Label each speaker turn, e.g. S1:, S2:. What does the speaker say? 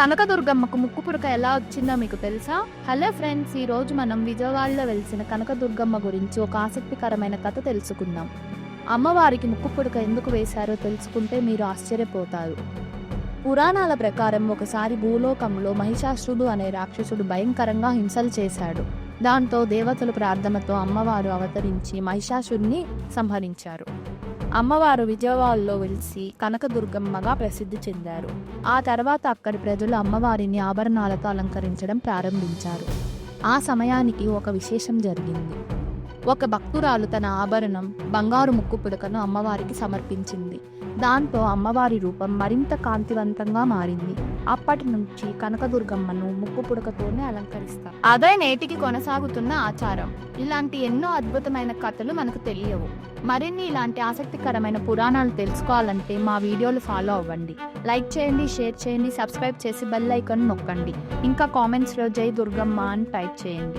S1: కనకదుర్గమ్మకు ముక్కు పుడక ఎలా వచ్చిందో మీకు తెలుసా? హలో ఫ్రెండ్స్ ఈ రోజు మనం విజయవాడలో వెలిసిన కనకదుర్గమ్మ గురించి ఒక ఆసక్తికరమైన కథ తెలుసుకుందాం. అమ్మవారికి ముక్కు పుడక ఎందుకు వేశారో తెలుసుకుంటే మీరు ఆశ్చర్యపోతారు. పురాణాల ప్రకారం ఒకసారి భూలోకంలో మహిషాసురుడు అనే రాక్షసుడు భయంకరంగా హింసలు చేశాడు. దాంతో దేవతలు ప్రార్థనతో అమ్మవారు అవతరించి మహిషాసుడిని సంహరించారు. అమ్మవారు విజయవాడలో వెలిసి కనకదుర్గమ్మగా ప్రసిద్ధి చెందారు. ఆ తర్వాత అక్కడి ప్రజలు అమ్మవారిని ఆభరణాలతో అలంకరించడం ప్రారంభించారు. ఆ సమయానికి ఒక విశేషం జరిగింది. ఒక భక్తురాలు తన ఆభరణం బంగారు ముక్కు పుడకను అమ్మవారికి సమర్పించింది. దాంతో అమ్మవారి రూపం మరింత కాంతివంతంగా మారింది. అప్పటి నుంచి కనకదుర్గమ్మను ముక్కు పుడకతోనే అలంకరిస్తారు. అదే నేటికి కొనసాగుతున్న ఆచారం. ఇలాంటి ఎన్నో అద్భుతమైన కథలు మనకు తెలియవు. మరిన్ని ఇలాంటి ఆసక్తికరమైన పురాణాలు తెలుసుకోవాలంటే మా వీడియోలు ఫాలో అవ్వండి. లైక్ చేయండి షేర్ చేయండి సబ్స్క్రైబ్ చేసి బెల్ ఐకాన్ నొక్కండి. ఇంకా కామెంట్స్లో జై దుర్గమ్మ అని టైప్ చేయండి.